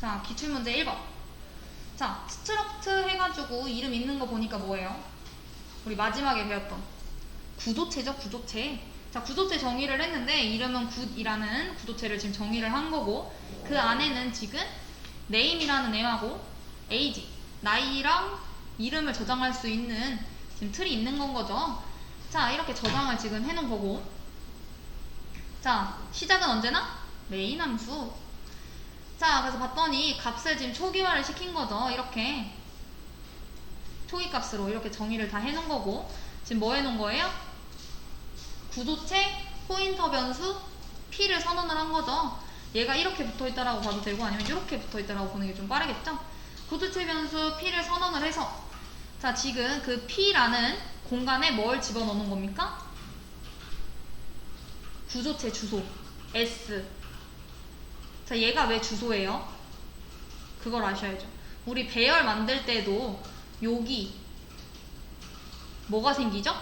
자, 기출문제 1번. 자, 스트럭트 해가지고 이름 있는 거 보니까 뭐예요? 우리 마지막에 배웠던 구조체죠, 구조체. 자, 구조체 정의를 했는데 이름은 굿이라는 구조체를 지금 정의를 한 거고 그 안에는 지금 name이라는 앱하고 age, 나이랑 이름을 저장할 수 있는 지금 틀이 있는 건 거죠. 자, 이렇게 저장을 지금 해놓은 거고 자, 시작은 언제나 메인 함수. 자, 그래서 봤더니 값을 지금 초기화를 시킨 거죠. 이렇게. 초기 값으로 이렇게 정의를 다 해놓은 거고. 지금 뭐 해놓은 거예요? 구조체, 포인터 변수, p를 선언을 한 거죠. 얘가 이렇게 붙어 있다라고 봐도 되고 아니면 이렇게 붙어 있다라고 보는 게 좀 빠르겠죠? 구조체 변수 p를 선언을 해서 자, 지금 그 p라는 공간에 뭘 집어넣는 겁니까? 구조체 주소 S 자 얘가 왜 주소예요? 그걸 아셔야죠 우리 배열 만들 때도 여기 뭐가 생기죠?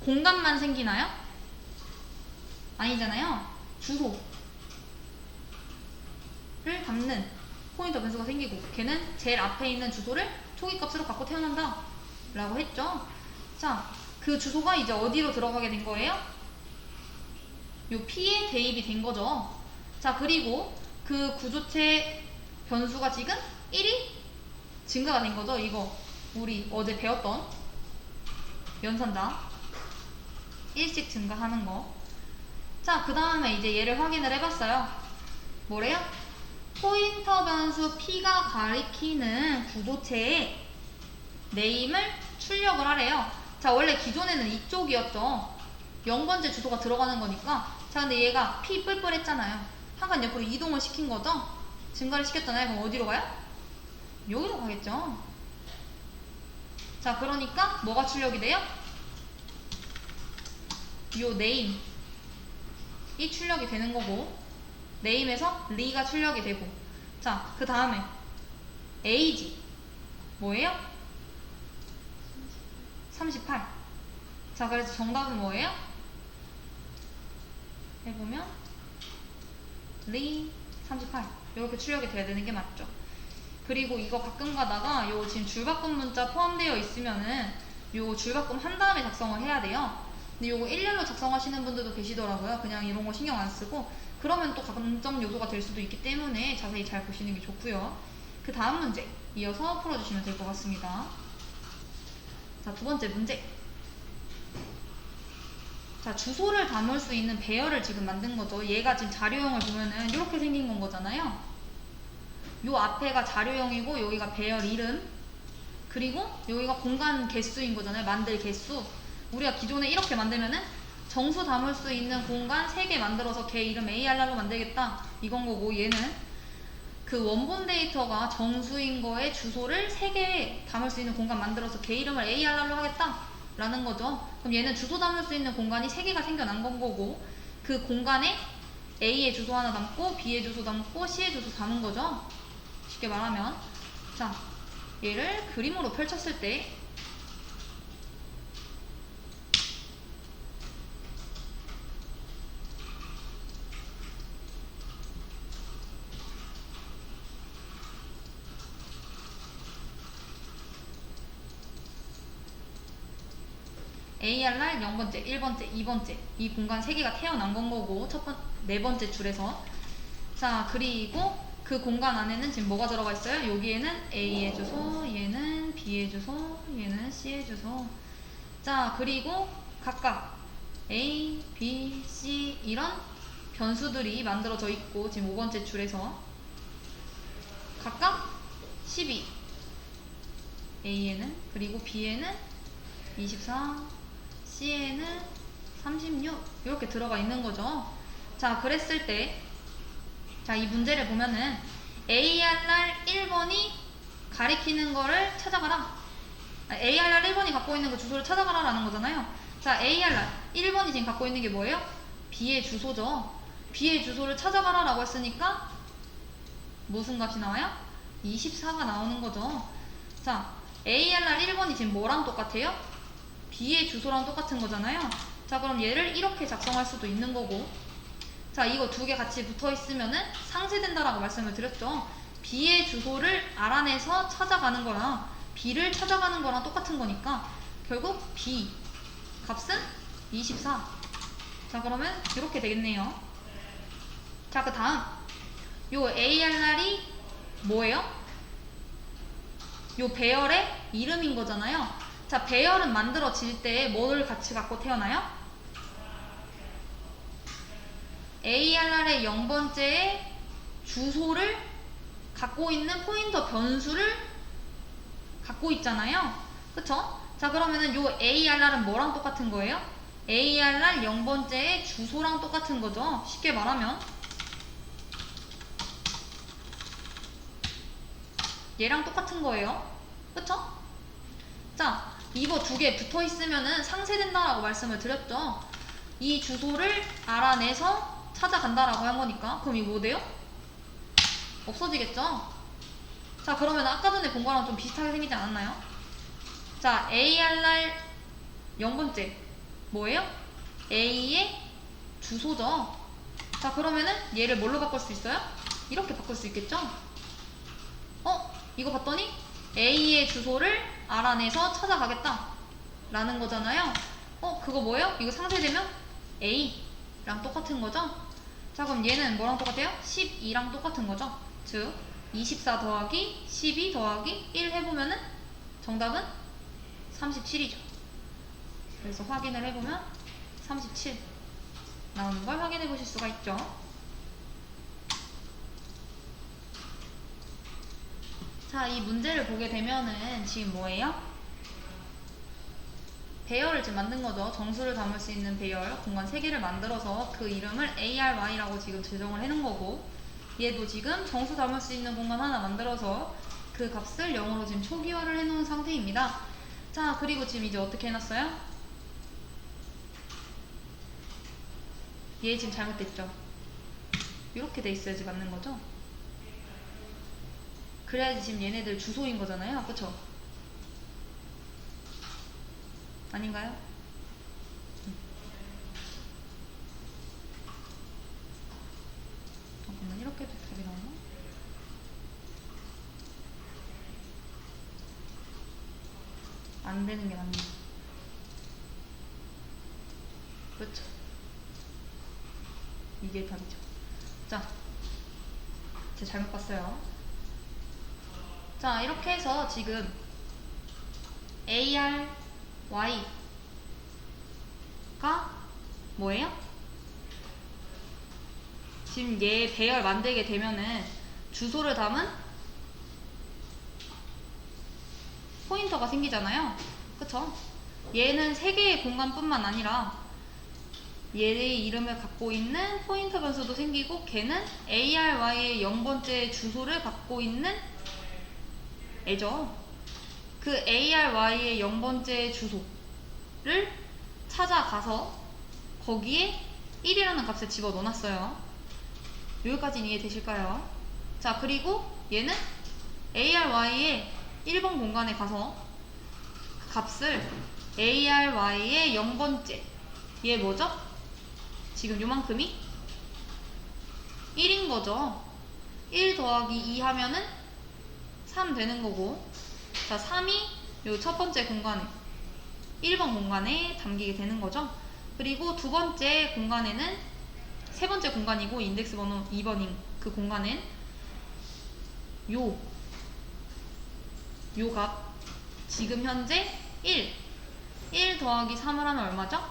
공간만 생기나요? 아니잖아요 주소를 담는 포인터 변수가 생기고 걔는 제일 앞에 있는 주소를 초기값으로 갖고 태어난다 라고 했죠 자 그 주소가 이제 어디로 들어가게 된 거예요? 요 P에 대입이 된 거죠. 자, 그리고 그 구조체 변수가 지금 1이 증가가 된 거죠. 이거 우리 어제 배웠던 연산자 1씩 증가하는 거. 자, 그 다음에 이제 얘를 확인을 해봤어요. 뭐래요? 포인터 변수 P가 가리키는 구조체의 네임을 출력을 하래요. 자, 원래 기존에는 이쪽이었죠. 0번째 주소가 들어가는 거니까 자 근데 얘가 P 뿔뿔 했잖아요 한 칸 옆으로 이동을 시킨 거죠 증가를 시켰잖아요 그럼 어디로 가요? 여기로 가겠죠 자 그러니까 뭐가 출력이 돼요? 요 네임 이 출력이 되는 거고 네임에서 리가 출력이 되고 자 그 다음에 에이지 뭐예요? 38 자 그래서 정답은 뭐예요? 해보면 리 38 이렇게 출력이 돼야 되는 게 맞죠? 그리고 이거 가끔 가다가 요 지금 줄바꿈 문자 포함되어 있으면은 요 줄바꿈 한 다음에 작성을 해야 돼요. 근데 요거 일렬로 작성하시는 분들도 계시더라고요. 그냥 이런 거 신경 안 쓰고. 그러면 또 감점 요소가 될 수도 있기 때문에 자세히 잘 보시는 게 좋고요. 그 다음 문제 이어서 풀어주시면 될 것 같습니다. 자 두 번째 문제 자, 주소를 담을 수 있는 배열을 지금 만든 거죠. 얘가 지금 자료형을 보면은 이렇게 생긴 건 거잖아요. 요 앞에가 자료형이고 여기가 배열 이름 그리고 여기가 공간 개수인 거잖아요. 만들 개수. 우리가 기존에 이렇게 만들면은 정수 담을 수 있는 공간 3개 만들어서 걔 이름 ARR로 만들겠다. 이건 거고 얘는 그 원본 데이터가 정수인 거에 주소를 3개 담을 수 있는 공간 만들어서 걔 이름을 ARR로 하겠다. 라는 거죠. 그럼 얘는 주소 담을 수 있는 공간이 3개가 생겨난 건 거고 그 공간에 A의 주소 하나 담고 B의 주소 담고 C의 주소 담은 거죠. 쉽게 말하면 자 얘를 그림으로 펼쳤을 때 ARR 0번째, 1번째, 2번째. 이 공간 3개가 태어난 건 거고 첫 번, 네 번째 줄에서. 자 그리고 그 공간 안에는 지금 뭐가 들어가 있어요? 여기에는 A의 주소, 얘는 B의 주소, 얘는 C의 주소. 자 그리고 각각 A, B, C 이런 변수들이 만들어져 있고 지금 5번째 줄에서. 각각 12 A에는 그리고 B에는 24 C에는 36 이렇게 들어가 있는 거죠. 자, 그랬을 때 자, 이 문제를 보면은 ARR 1번이 가리키는 거를 찾아가라. 아, ARR 1번이 갖고 있는 그 주소를 찾아가라 라는 거잖아요. 자, ARR 1번이 지금 갖고 있는 게 뭐예요? B의 주소죠. B의 주소를 찾아가라 라고 했으니까 무슨 값이 나와요? 24가 나오는 거죠. 자, ARR 1번이 지금 뭐랑 똑같아요? B의 주소랑 똑같은 거잖아요. 자, 그럼 얘를 이렇게 작성할 수도 있는 거고. 자, 이거 두 개 같이 붙어 있으면은 상쇄된다라고 말씀을 드렸죠. B의 주소를 알아내서 찾아가는 거랑 B를 찾아가는 거랑 똑같은 거니까 결국 B 값은 24. 자, 그러면 이렇게 되겠네요. 자, 그 다음 요 ARR이 뭐예요? 요 배열의 이름인 거잖아요. 자, 배열은 만들어질 때뭘 같이 갖고 태어나요? ARR의 0번째의 주소를 갖고 있는 포인터 변수를 갖고 있잖아요. 그쵸? 자, 그러면은 요 ARR은 뭐랑 똑같은 거예요? ARR 0번째의 주소랑 똑같은 거죠. 쉽게 말하면. 얘랑 똑같은 거예요. 그쵸? 자, 이거 두 개 붙어 있으면은 상쇄된다라고 말씀을 드렸죠. 이 주소를 알아내서 찾아간다라고 한 거니까. 그럼 이거 뭐 돼요? 없어지겠죠? 자, 그러면 아까 전에 본 거랑 좀 비슷하게 생기지 않았나요? 자, ARR 0번째. 뭐예요? A의 주소죠. 자, 그러면은 얘를 뭘로 바꿀 수 있어요? 이렇게 바꿀 수 있겠죠? 어? 이거 봤더니 A의 주소를 알아내서 찾아가겠다. 라는 거잖아요. 어? 그거 뭐예요? 이거 상쇄되면 A랑 똑같은 거죠? 자, 그럼 얘는 뭐랑 똑같아요? 12랑 똑같은 거죠? 즉, 24 더하기 12 더하기 1 해보면은 정답은 37이죠. 그래서 확인을 해보면 37 나오는 걸 확인해 보실 수가 있죠. 자, 이 문제를 보게 되면은 지금 뭐예요? 배열을 지금 만든 거죠. 정수를 담을 수 있는 배열 공간 3개를 만들어서 그 이름을 ARY라고 지금 지정을 해놓은 거고 얘도 지금 정수 담을 수 있는 공간 하나 만들어서 그 값을 0으로 지금 초기화를 해놓은 상태입니다. 자, 그리고 지금 이제 어떻게 해놨어요? 얘 지금 잘못됐죠? 이렇게 돼 있어야지 맞는 거죠? 그래야지 지금 얘네들 주소인 거잖아요. 그쵸? 아닌가요? 음. 잠깐만 이렇게 해도 답이 나오나? 안 되는 게 맞네. 그렇죠. 이게 답이죠. 자, 제가 잘못 봤어요. 자, 이렇게 해서 지금 AR, Y가 뭐예요? 지금 얘 배열 만들게 되면은 주소를 담은 포인터가 생기잖아요. 그쵸? 얘는 세 개의 공간뿐만 아니라 얘의 이름을 갖고 있는 포인터 변수도 생기고 걔는 ARY의 0번째 주소를 갖고 있는 애죠. 그 ARY의 0번째 주소를 찾아가서 거기에 1이라는 값을 집어 넣어놨어요. 여기까지는 이해되실까요? 자, 그리고 얘는 ARY의 1번 공간에 가서 그 값을 ARY의 0번째 얘 뭐죠? 지금 요만큼이 1인 거죠. 1 더하기 2 하면은 3 되는 거고 자 3이 요 첫 번째 공간에 1번 공간에 담기게 되는 거죠. 그리고 두 번째 공간에는 세 번째 공간이고 인덱스 번호 2번인 그 공간엔 요, 요 값 지금 현재 1 1 더하기 3을 하면 얼마죠?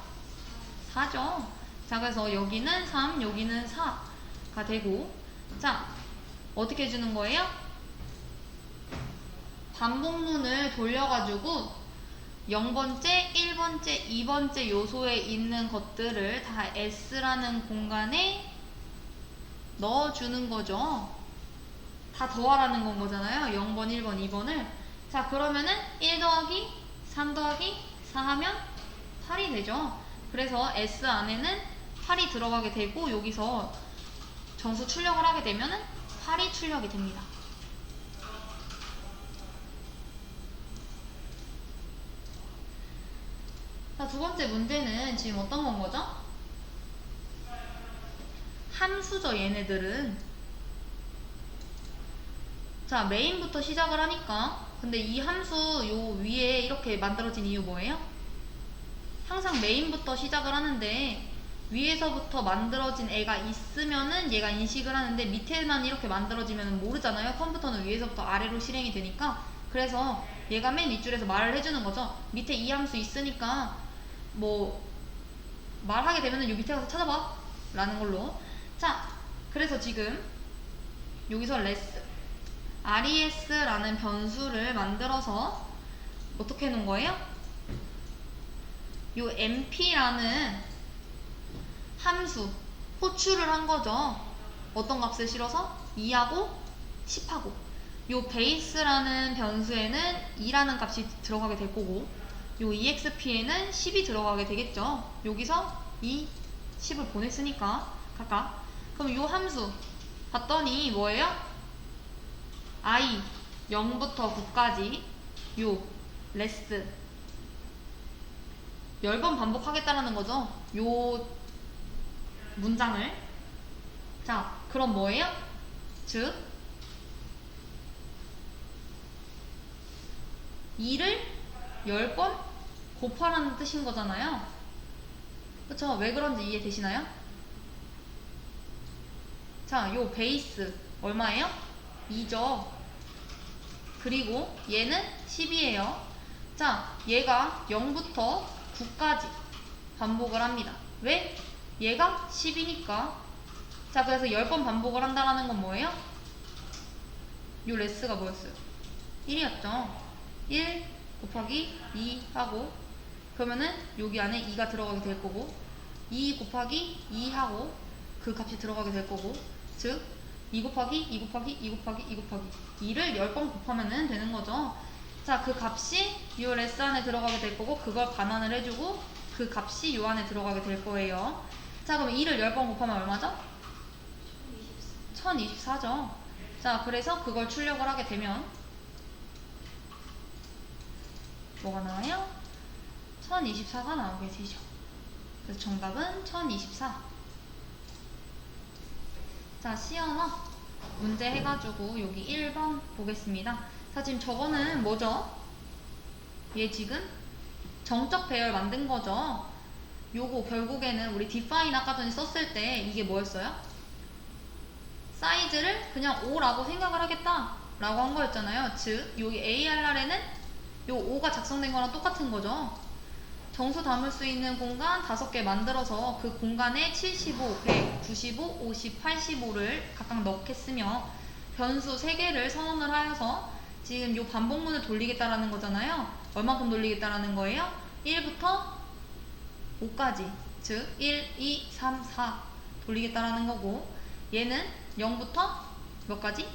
4죠. 자 그래서 여기는 3 여기는 4가 되고 자 어떻게 해주는 거예요? 반복문을 돌려가지고 0번째, 1번째, 2번째 요소에 있는 것들을 다 S라는 공간에 넣어주는 거죠. 다 더하라는 건 거잖아요. 0번, 1번, 2번을. 자, 그러면은 1 더하기 3 더하기 4 하면 8이 되죠. 그래서 S 안에는 8이 들어가게 되고 여기서 정수 출력을 하게 되면은 8이 출력이 됩니다. 자, 두 번째 문제는 지금 어떤 건 거죠? 함수죠 얘네들은. 자 메인부터 시작을 하니까. 근데 이 함수 요 위에 이렇게 만들어진 이유 뭐예요? 항상 메인부터 시작을 하는데 위에서부터 만들어진 애가 있으면은 얘가 인식을 하는데 밑에만 이렇게 만들어지면 모르잖아요. 컴퓨터는 위에서부터 아래로 실행이 되니까. 그래서 얘가 맨 윗줄에서 말을 해주는 거죠. 밑에 이 함수 있으니까 뭐 말하게 되면은 요 밑에 가서 찾아봐. 라는 걸로. 자 그래서 지금 여기서 레스 res라는 변수를 만들어서 어떻게 해놓은 거예요? 요 mp라는 함수 호출을 한 거죠. 어떤 값을 실어서? 2하고 10하고. 요 베이스라는 변수에는 2라는 값이 들어가게 될 거고 요 exp에는 10이 들어가게 되겠죠. 여기서 2, 10을 보냈으니까 각각 그럼 요 함수 봤더니 뭐예요? i 0부터 9까지 요 레스 10번 반복하겠다라는 거죠. 요 문장을 자 그럼 뭐예요? 즉 2를 10번 곱하라는 뜻인 거잖아요. 그쵸? 왜 그런지 이해되시나요? 자, 요 베이스 얼마예요? 2죠. 그리고 얘는 10이에요. 자, 얘가 0부터 9까지 반복을 합니다. 왜? 얘가 10이니까. 자, 그래서 10번 반복을 한다는 건 뭐예요? 요 레스가 뭐였어요? 1이었죠. 1 곱하기 2 하고 그러면은 여기 안에 2가 들어가게 될 거고 2 곱하기 2 하고 그 값이 들어가게 될 거고 즉 2 곱하기 2 곱하기 2 곱하기 2 곱하기 2를 10번 곱하면 되는 거죠. 자, 그 값이 이 레스 안에 들어가게 될 거고 그걸 반환을 해주고 그 값이 이 안에 들어가게 될 거예요. 자, 그럼 2를 10번 곱하면 얼마죠? 1024죠. 자, 그래서 그걸 출력을 하게 되면 뭐가 나와요? 1024가 나오게 되죠. 그래서 정답은 1024. 자, 시연어 문제 해가지고 여기 1번 보겠습니다. 자, 지금 저거는 뭐죠? 얘 지금 정적 배열 만든 거죠? 요거 결국에는 우리 define 아까 전에 썼을 때 이게 뭐였어요? 사이즈를 그냥 5라고 생각을 하겠다 라고 한 거였잖아요. 즉, 여기 ARR에는 요 5가 작성된 거랑 똑같은 거죠. 정수 담을 수 있는 공간 5개 만들어서 그 공간에 75, 100, 95, 50, 85를 각각 넣겠으며 변수 3개를 선언을 하여서 지금 요 반복문을 돌리겠다라는 거잖아요. 얼마큼 돌리겠다라는 거예요? 1부터 5까지 즉 1, 2, 3, 4 돌리겠다라는 거고 얘는 0부터 몇 가지?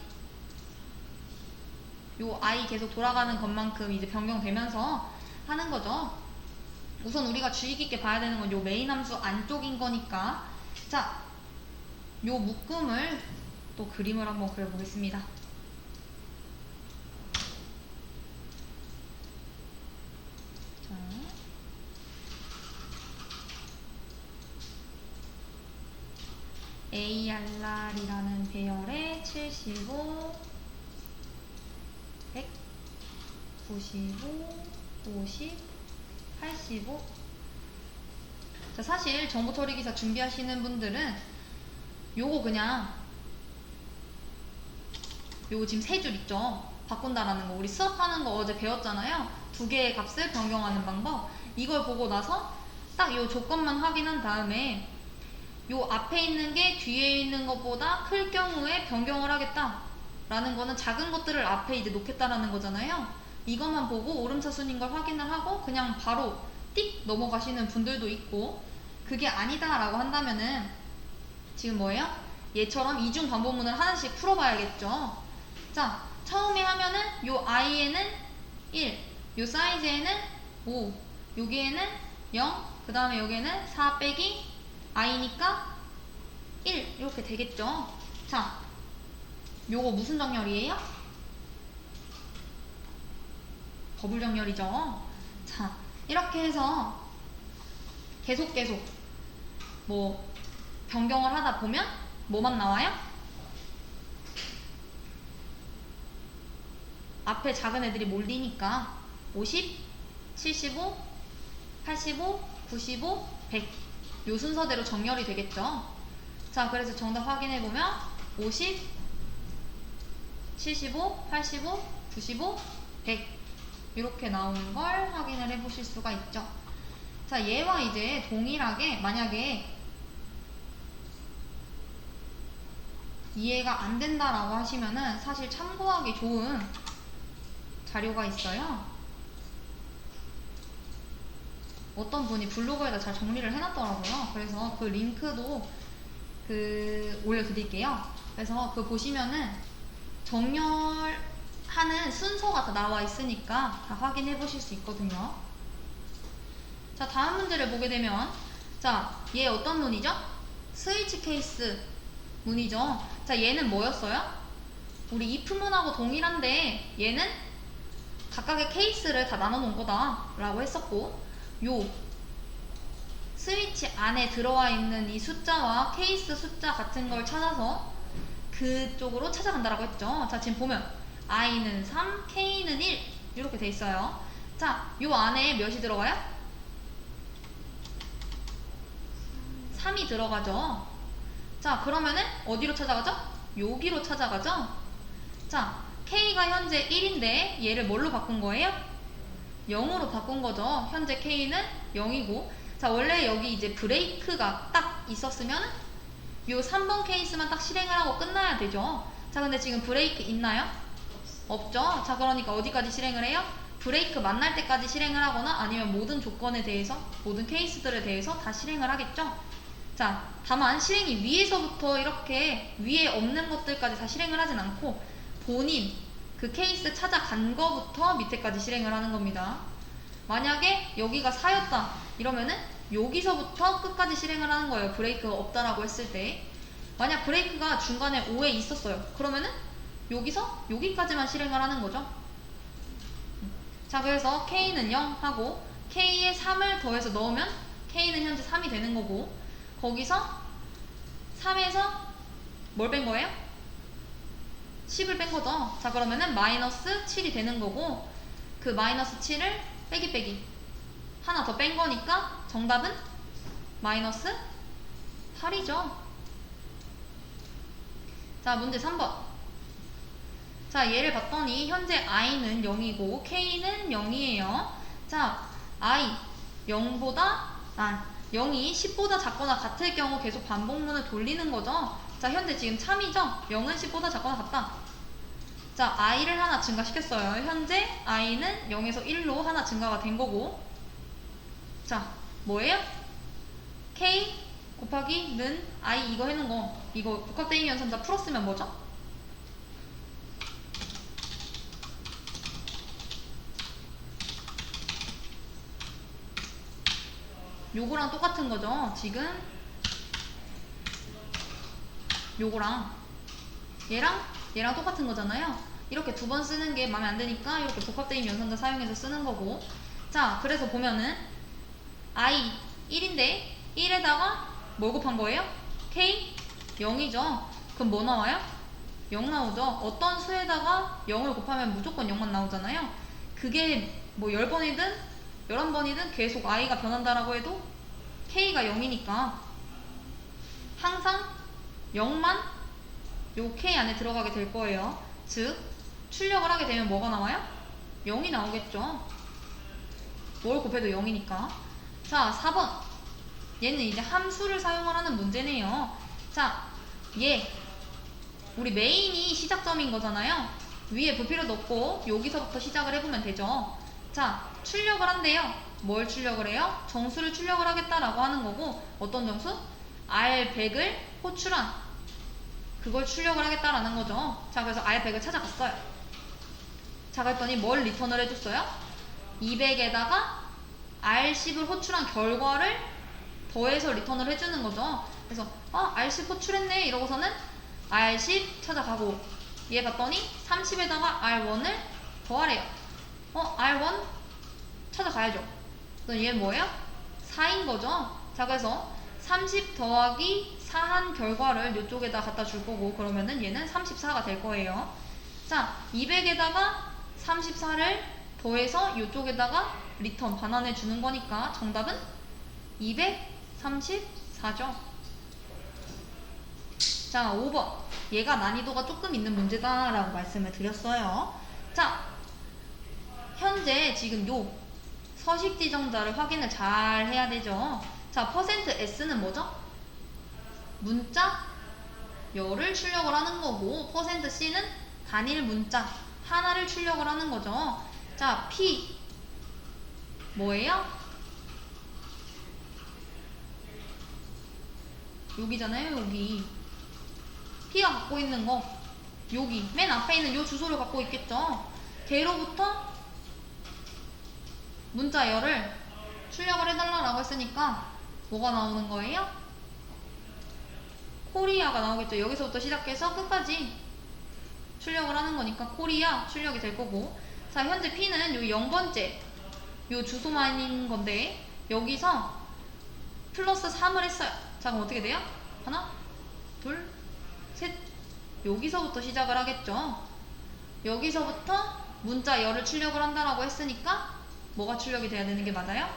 요 i 계속 돌아가는 것만큼 이제 변경되면서 하는 거죠. 우선 우리가 주의 깊게 봐야 되는 건 요 메인 함수 안쪽인 거니까 자, 요 묶음을 또 그림을 한번 그려보겠습니다. 자. ARR이라는 배열에 75, 100, 95, 50, 85. 자, 사실 정보 처리 기사 준비하시는 분들은 요거 그냥 요거 지금 세 줄 있죠? 바꾼다라는 거. 우리 수업하는 거 어제 배웠잖아요? 두 개의 값을 변경하는 방법. 이걸 보고 나서 딱 요 조건만 확인한 다음에 요 앞에 있는 게 뒤에 있는 것보다 클 경우에 변경을 하겠다. 라는 거는 작은 것들을 앞에 이제 놓겠다라는 거잖아요. 이것만 보고 오름차순인 걸 확인을 하고 그냥 바로 띡 넘어가시는 분들도 있고 그게 아니다라고 한다면은 지금 뭐예요? 얘처럼 이중 반복문을 하나씩 풀어봐야겠죠. 자, 처음에 하면은 요 i에는 1, 요 사이즈에는 5, 여기에는 0, 그 다음에 여기에는 4 빼기 i니까 1 이렇게 되겠죠. 자, 요거 무슨 정렬이에요? 버블 정렬이죠. 자, 이렇게 해서 계속 계속 뭐 변경을 하다 보면 뭐만 나와요? 앞에 작은 애들이 몰리니까 50, 75, 85, 95, 100. 요 순서대로 정렬이 되겠죠. 자, 그래서 정답 확인해 보면 50, 75, 85, 95, 100 이렇게 나오는 걸 확인을 해 보실 수가 있죠. 자, 얘와 이제 동일하게 만약에 이해가 안 된다라고 하시면은 사실 참고하기 좋은 자료가 있어요. 어떤 분이 블로그에다 잘 정리를 해놨더라고요. 그래서 그 링크도 그 올려드릴게요. 그래서 그 보시면은 정렬 하는 순서가 다 나와 있으니까 다 확인해 보실 수 있거든요. 자, 다음 문제를 보게 되면 자, 얘 어떤 문이죠? 스위치 케이스 문이죠. 자, 얘는 뭐였어요? 우리 if 문하고 동일한데 얘는 각각의 케이스를 다 나눠 놓은 거다 라고 했었고 요 스위치 안에 들어와 있는 이 숫자와 케이스 숫자 같은 걸 찾아서 그쪽으로 찾아간다라고 했죠. 자, 지금 보면 i는 3, k는 1 이렇게 돼 있어요. 자, 요 안에 몇이 들어가요? 3이 들어가죠. 자, 그러면은 어디로 찾아가죠? 여기로 찾아가죠? 자, K가 현재 1인데 얘를 뭘로 바꾼 거예요? 0으로 바꾼 거죠. 현재 K는 0이고. 자, 원래 여기 이제 브레이크가 딱 있었으면 요 3번 케이스만 딱 실행을 하고 끝나야 되죠. 자, 근데 지금 브레이크 있나요? 없죠. 자, 그러니까 어디까지 실행을 해요? 브레이크 만날 때까지 실행을 하거나 아니면 모든 조건에 대해서, 모든 케이스들에 대해서 다 실행을 하겠죠. 자, 다만 실행이 위에서부터 이렇게 위에 없는 것들까지 다 실행을 하진 않고 본인 그 케이스 찾아간 거부터 밑에까지 실행을 하는 겁니다. 만약에 여기가 4였다 이러면은 여기서부터 끝까지 실행을 하는 거예요. 브레이크가 없다라고 했을 때. 만약 브레이크가 중간에 5에 있었어요. 그러면은 여기서 여기까지만 실행을 하는 거죠. 자, 그래서 K는 0 하고 K에 3을 더해서 넣으면 K는 현재 3이 되는 거고 거기서 3에서 뭘 뺀 거예요? 10을 뺀 거죠. 자, 그러면은 마이너스 7이 되는 거고 그 마이너스 7을 빼기 빼기 하나 더 뺀 거니까 정답은 마이너스 8이죠. 자, 문제 3번. 자, 얘를 봤더니 현재 i는 0이고 k는 0이에요. 자, i 0보다 아 0이 10보다 작거나 같을 경우 계속 반복문을 돌리는 거죠. 자, 현재 지금 참이죠? 0은 10보다 작거나 같다. 자, i를 하나 증가시켰어요. 현재 i는 0에서 1로 하나 증가가 된 거고. 자, 뭐예요? k 곱하기 는 i 이거 해놓은 거. 이거 복합대입 연산자 풀었으면 뭐죠? 요거랑 똑같은 거죠. 지금 요거랑 얘랑 얘랑 똑같은 거잖아요. 이렇게 두 번 쓰는 게 마음에 안 드니까 이렇게 복합대입 연산자 사용해서 쓰는 거고. 자, 그래서 보면은 i 1인데 1에다가 뭘 곱한 거예요? k 0이죠. 그럼 뭐 나와요? 0 나오죠. 어떤 수에다가 0을 곱하면 무조건 0만 나오잖아요. 그게 뭐 10번이든 11번이든 계속 i가 변한다라고 해도 k가 0이니까 항상 0만 요 k 안에 들어가게 될 거예요. 즉 출력을 하게 되면 뭐가 나와요? 0이 나오겠죠. 뭘 곱해도 0이니까. 자, 4번. 얘는 이제 함수를 사용을 하는 문제네요. 자, 얘 우리 메인이 시작점인 거잖아요. 위에 볼 필요도 없고 여기서부터 시작을 해보면 되죠. 자, 출력을 한대요. 뭘 출력을 해요? 정수를 출력을 하겠다라고 하는 거고 어떤 정수? R100을 호출한 그걸 출력을 하겠다라는 거죠. 자, 그래서 R100을 찾아갔어요. 자, 그랬더니 뭘 리턴을 해줬어요? 200에다가 R10을 호출한 결과를 더해서 리턴을 해주는 거죠. 그래서 아, R10 호출했네 이러고서는 R10 찾아가고 얘 봤더니 30에다가 R1을 더하래요. 어, R1 찾아가야죠. 그럼 얘 뭐예요? 4인 거죠. 자, 그래서 30 더하기 사한 결과를 이쪽에다 갖다 줄 거고 그러면은 얘는 34가 될 거예요. 자, 200에다가 34를 더해서 이쪽에다가 리턴 반환해 주는 거니까 정답은 234죠. 자, 5번. 얘가 난이도가 조금 있는 문제다라고 말씀을 드렸어요. 자, 현재 지금 요 서식 지정자를 확인을 잘 해야 되죠. 자, 퍼센트 %S는 뭐죠? 문자 열을 출력을 하는 거고 퍼센트 %C는 단일 문자 하나를 출력을 하는 거죠. 자, P 뭐예요? 여기잖아요, 여기. P가 갖고 있는 거 여기 맨 앞에 있는 요 주소를 갖고 있겠죠. 걔로부터 문자 열을 출력을 해달라고 했으니까 뭐가 나오는 거예요? 코리아가 나오겠죠. 여기서부터 시작해서 끝까지 출력을 하는 거니까 코리아 출력이 될 거고 자 현재 P는 요 0번째 요 주소만인 건데 여기서 플러스 3을 했어요. 자 그럼 어떻게 돼요? 하나 둘셋 여기서부터 시작을 하겠죠. 여기서부터 문자 열을 출력을 한다라고 했으니까 뭐가 출력이 돼야 되는 게 맞아요?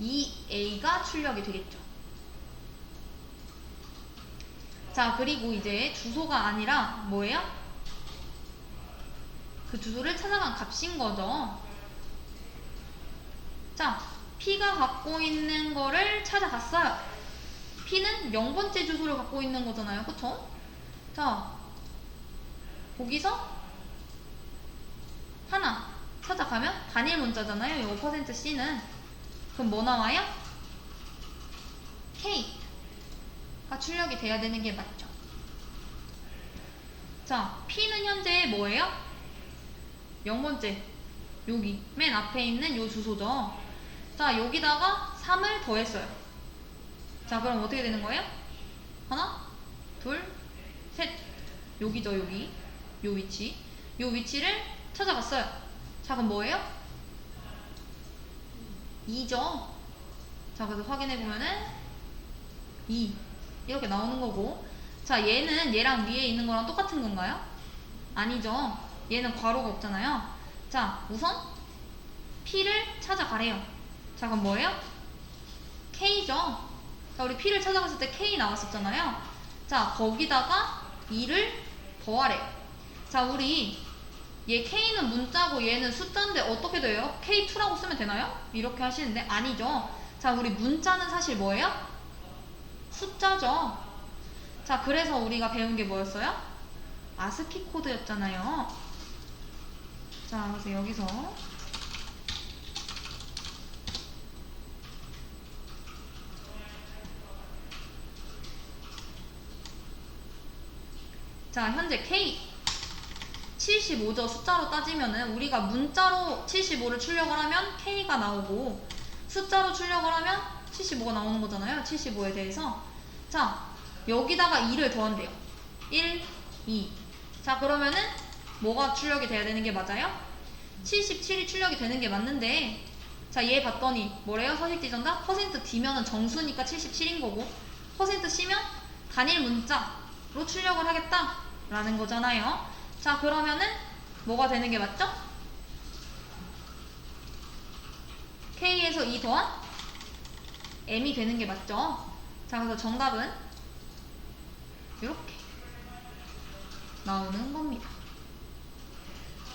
2A가 출력이 되겠죠. 자, 그리고 이제 주소가 아니라 뭐예요? 그 주소를 찾아간 값인 거죠. 자, P가 갖고 있는 거를 찾아갔어요. P는 0번째 주소를 갖고 있는 거잖아요. 그쵸? 자, 거기서 찾아가면 단일 문자잖아요. 이 5%C는. 그럼 뭐 나와요? K가 출력이 돼야 되는 게 맞죠. 자, P는 현재 뭐예요? 0번째. 여기 맨 앞에 있는 요 주소죠. 자, 여기다가 3을 더했어요. 자, 그럼 어떻게 되는 거예요? 하나, 둘, 셋. 여기죠, 여기. 요 위치. 요 위치를 찾아갔어요. 자, 그럼 뭐예요? 2죠. 자, 그래서 확인해 보면은 2 이렇게 나오는 거고. 자, 얘는 얘랑 위에 있는 거랑 똑같은 건가요? 아니죠. 얘는 괄호가 없잖아요. 자, 우선 P를 찾아가래요. 자, 그럼 뭐예요? K죠. 자, 우리 P를 찾아갔을 때 K 나왔었잖아요. 자, 거기다가 2를 더하래요. 자, 우리 얘 K는 문자고 얘는 숫자인데 어떻게 돼요? K2라고 쓰면 되나요? 이렇게 하시는데 아니죠. 자, 우리 문자는 사실 뭐예요? 숫자죠. 자, 그래서 우리가 배운 게 뭐였어요? 아스키 코드였잖아요. 자, 그래서 여기서 자, 현재 K 75죠. 숫자로 따지면은 우리가 문자로 75를 출력을 하면 K가 나오고 숫자로 출력을 하면 75가 나오는 거잖아요. 75에 대해서. 자, 여기다가 2를 더한대요. 1, 2. 자, 그러면은 뭐가 출력이 돼야 되는 게 맞아요? 77이 출력이 되는 게 맞는데 자, 얘 봤더니 뭐래요? 서식 지 정답? 퍼센트 D면은 정수니까 77인 거고 퍼센트 C면 단일 문자로 출력을 하겠다 라는 거잖아요. 자, 그러면은 뭐가 되는 게 맞죠? K에서 2 더한 M이 되는 게 맞죠? 자, 그래서 정답은 이렇게 나오는 겁니다.